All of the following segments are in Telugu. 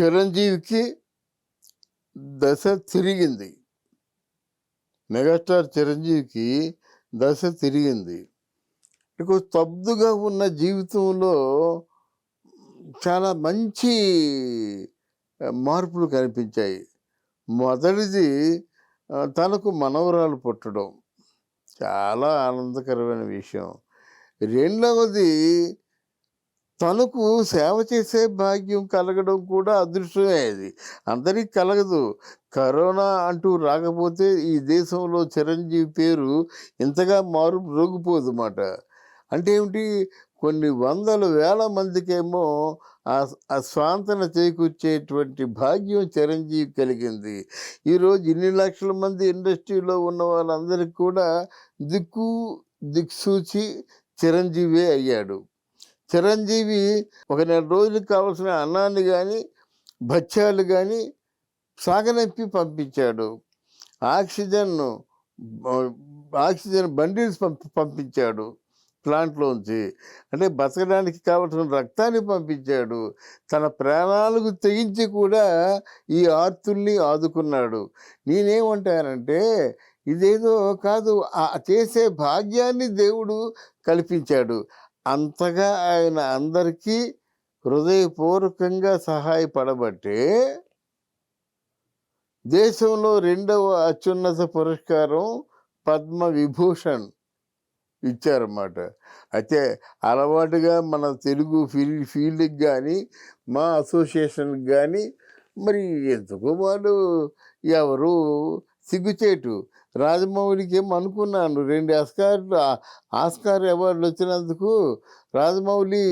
చిరంజీవికి దశ తిరిగింది. మెగాస్టార్ చిరంజీవికి దశ తిరిగింది. ఇక స్తబ్దుగా ఉన్న జీవితంలో చాలా మంచి మార్పులు కనిపించాయి. మొదటిది తనకు మనవరాలు పుట్టడం. చాలా ఆనందకరమైన విషయం. రెండవది తనకు సేవ చేసే భాగ్యం కలగడం కూడా అదృష్టమే అది. అందరికీ కలగదు. కరోనా అంటూ రాకపోతే ఈ దేశంలో చిరంజీవి పేరు ఇంతగా మారు రోగిపోదు మాట అంటే ఏమిటి? కొన్ని వందల వేల మందికేమో ఆ స్వాంతన చేకూర్చేటువంటి భాగ్యం చిరంజీవి కలిగింది. ఈరోజు ఇన్ని లక్షల మంది ఇండస్ట్రీలో ఉన్న వాళ్ళందరికీ కూడా దిక్కు దిక్సూచి చిరంజీవి అయ్యాడు. చిరంజీవి ఒక నెల రోజులకు కావాల్సిన అన్నాన్ని కానీ భత్యాలు కానీ సాగనంపి పంపించాడు. ఆక్సిజన్ ఆక్సిజన్ బండిల్స్ పంపి పంపించాడు ప్లాంట్లోంచి. అంటే బతకడానికి కావలసిన రక్తాన్ని పంపించాడు. తన ప్రాణాలకు తెగించి కూడా ఈ ఆర్తుల్ని ఆదుకున్నాడు. నేనేమంటానంటే ఇదేదో కాదు ఆ చేసే భాగ్యాన్ని దేవుడు కల్పించాడు. అంతగా ఆయన అందరికీ హృదయపూర్వకంగా సహాయపడబట్టే దేశంలో రెండవ అత్యున్నత పురస్కారం పద్మ విభూషణ్ ఇచ్చారన్నమాట. అయితే అలవాటుగా మన తెలుగు ఫీల్డ్ ఫీల్డ్కి కానీ మా అసోసియేషన్కి కానీ మరి ఎందుకు వాళ్ళు ఎవరు సిగ్గుచేటు. రాజమౌళికి ఏమనుకున్నాను అనుకున్నాను. రెండు ఆస్కార్లు ఆస్కార్ అవార్డులు వచ్చినందుకు రాజమౌళి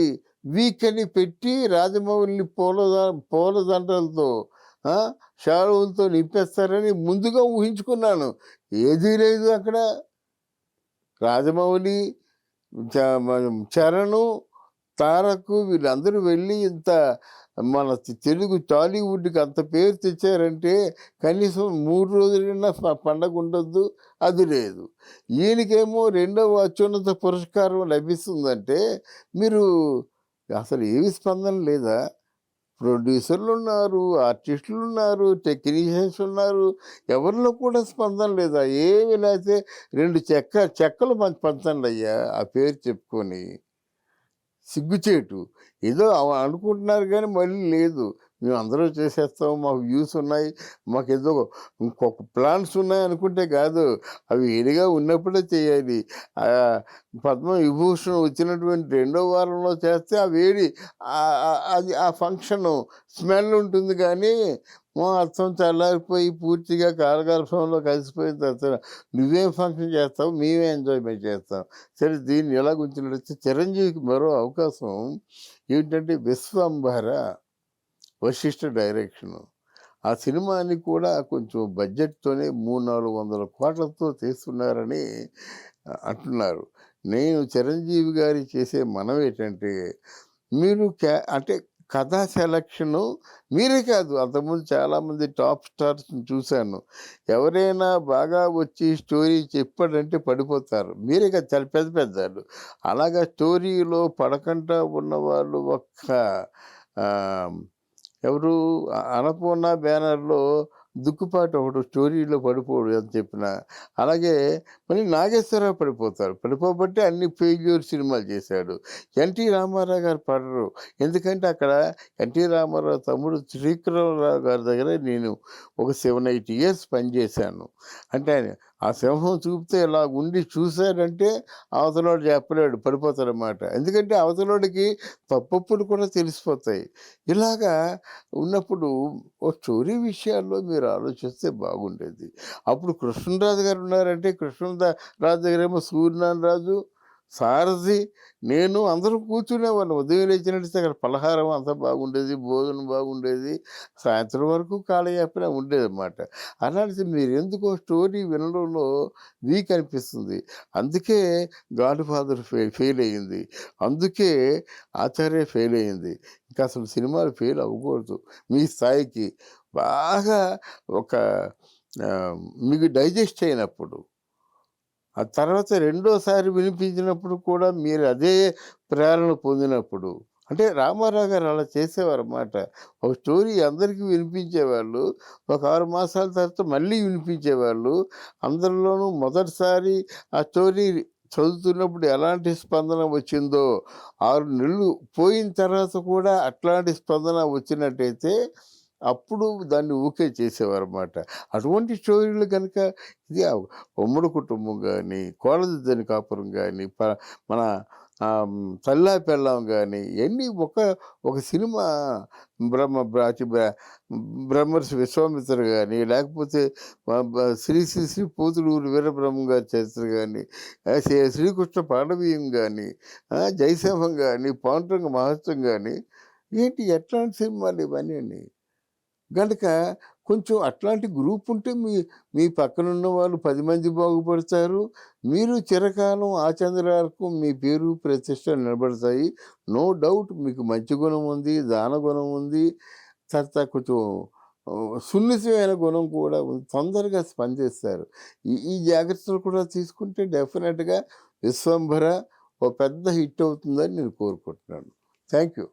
వీక్ అని పెట్టి రాజమౌళిని పూల పూలదండలతో దండలతో షాడువులతో నింపేస్తారని ముందుగా ఊహించుకున్నాను. ఏదీ లేదు అక్కడ. రాజమౌళి చరణు తారకు వీళ్ళందరూ వెళ్ళి ఇంత మన తెలుగు టాలీవుడ్కి అంత పేరు తెచ్చారంటే కనీసం మూడు రోజులైనా పండగ ఉండొద్దు అది లేదు. ఈయనకేమో రెండవ అత్యున్నత పురస్కారం లభిస్తుందంటే మీరు అసలు ఏమి స్పందన లేదా? ప్రొడ్యూసర్లు ఉన్నారు ఆర్టిస్టులు ఉన్నారు టెక్నీషియన్స్ ఉన్నారు ఎవరిలో కూడా స్పందన లేదా? ఏమి లేకపోతే రెండు చెక్క చెక్కలు పంచ పంచండి అయ్యా ఆ పేరు చెప్పుకొని. సిగ్గుచేటు. ఏదో అవ- అనుకుంటున్నారు కానీ మళ్ళీ లేదు. మేము అందరూ చేసేస్తాం మాకు వ్యూస్ ఉన్నాయి మాకు ఏదో ఇంకొక ప్లాన్స్ ఉన్నాయి అనుకుంటే కాదు. అవి ఏడిగా ఉన్నప్పుడే చేయాలి. పద్మ విభూషణ్ వచ్చినటువంటి రెండో వారంలో చేస్తే ఆ వేడి అది ఆ ఫంక్షన్ స్మెల్ ఉంటుంది కానీ మా అర్థం చల్లారిపోయి పూర్తిగా కాలగర్భంలో కలిసిపోయిన తర్వాత నువ్వేం ఫంక్షన్ చేస్తావు? మేమే ఎంజాయ్మెంట్ చేస్తాం. సరే దీన్ని ఎలా గుంచినట్టు చిరంజీవికి మరో అవకాశం ఏంటంటే విశ్వంభర వశిష్ఠ డైరెక్షను ఆ సినిమాని కూడా కొంచెం బడ్జెట్తోనే మూడు నాలుగు వందల కోట్లతో తీస్తున్నారని అంటున్నారు. నేను చిరంజీవి గారి చేసే మనం ఏంటంటే మీరు క్యా అంటే కథా సెలక్షను మీరే కాదు. అంతకుముందు చాలామంది టాప్ స్టార్స్ చూశాను. ఎవరైనా బాగా వచ్చి స్టోరీ చెప్పాడంటే పడిపోతారు. మీరే కాదు చాలా పెద్ద పెద్దలు అలాగా స్టోరీలో పడకుండా ఉన్నవాళ్ళు ఒక్క ఎవరు? అన్నపూర్ణ బ్యానర్లో దుక్కుపాటు ఒకటి స్టోరీలో పడిపోడు అని చెప్పిన. అలాగే మళ్ళీ నాగేశ్వరరావు పడిపోతారు పడిపోబట్టి అన్ని ఫెయిల్యూర్ సినిమాలు చేశాడు. ఎన్టీ రామారావు గారు పడరు. ఎందుకంటే అక్కడ ఎన్టీ రామారావు తమ్ముడు శ్రీకరరావు గారి దగ్గర నేను ఒక సెవెన్ ఎయిట్ ఇయర్స్ పనిచేశాను. అంటే ఆయన ఆ సింహం చూపితే ఇలా ఉండి చూశాడంటే అవతలోడు చెప్పలేడు పడిపోతాడనమాట ఎందుకంటే అవతలోడికి తప్పప్పులు కూడా తెలిసిపోతాయి. ఇలాగా ఉన్నప్పుడు ఓ స్టోరీ విషయాల్లో మీరు ఆలోచిస్తే బాగుండేది. అప్పుడు కృష్ణరాజు గారు ఉన్నారంటే కృష్ణరాజు దగ్గర ఏమో సూర్యనారాయణ రాజు సారథి నేను అందరూ కూర్చునేవాళ్ళు. ఉదయం లేచినట్టు అక్కడ పలహారం అంతా బాగుండేది భోజనం బాగుండేది సాయంత్రం వరకు కాలయాపన ఉండేది అన్నమాట అలాంటిది మీరు ఎందుకో స్టోరీ వినడంలో వీక్ అనిపిస్తుంది. అందుకే గాడ్ ఫాదర్ ఫే ఫెయిల్ అయ్యింది. అందుకే ఆచార్య ఫెయిల్ అయ్యింది. ఇంకా అసలు సినిమాలు ఫెయిల్ అవ్వకూడదు. మీ స్థాయికి బాగా ఒక మీకు డైజెస్ట్ అయినప్పుడు ఆ తర్వాత రెండోసారి వినిపించినప్పుడు కూడా మీరు అదే ప్రేరణ పొందినప్పుడు అంటే రామారావు గారు అలా చేసేవారన్నమాట. ఒక స్టోరీ అందరికీ వినిపించేవాళ్ళు ఒక ఆరు మాసాల తర్వాత మళ్ళీ వినిపించేవాళ్ళు. అందరిలోనూ మొదటిసారి ఆ స్టోరీ చదువుతున్నప్పుడు ఎలాంటి స్పందన వచ్చిందో ఆరు నెలలు పోయిన తర్వాత కూడా అట్లాంటి స్పందన వచ్చినట్టయితే అప్పుడు దాన్ని ఊకే చేసేవారన్నమాట. అటువంటి స్టోరీలు కనుక ఇది ఉమ్మడి కుటుంబం కానీ కోడదిద్దని కాపురం కానీ ప మన తల్లా పెళ్ళాం కానీ ఇవన్నీ ఒక ఒక సినిమా బ్రహ్మ బ్రాచి బ్రహ్మర్షి విశ్వామిత్ర కానీ లేకపోతే శ్రీ శ్రీ శ్రీ పోతులూరు వీరబ్రహ్మ గారి చరిత్ర కానీ శ్రీకృష్ణ పాండవీయం కానీ జయసింహం కానీ పాండురంగ మహత్వం కానీ ఏంటి ఎట్లాంటి సినిమాలు ఇవన్నీ కనుక కొంచెం అట్లాంటి గ్రూప్ ఉంటే మీ మీ పక్కన ఉన్న వాళ్ళు పది మంది బాగుపడతారు. మీరు చిరకాలం ఆచంద్రాలకు మీ పేరు ప్రతిష్ట నిలబడతాయి. నో డౌట్ మీకు మంచి గుణం ఉంది దాన గుణం ఉంది. తర్వాత కొంచెం సున్నితమైన గుణం కూడా ఉంది. తొందరగా స్పందిస్తారు. ఈ ఈ జాగ్రత్తలు కూడా తీసుకుంటే డెఫినెట్గా విశ్వంభర ఓ పెద్ద హిట్ అవుతుందని నేను కోరుకుంటున్నాను. Thank you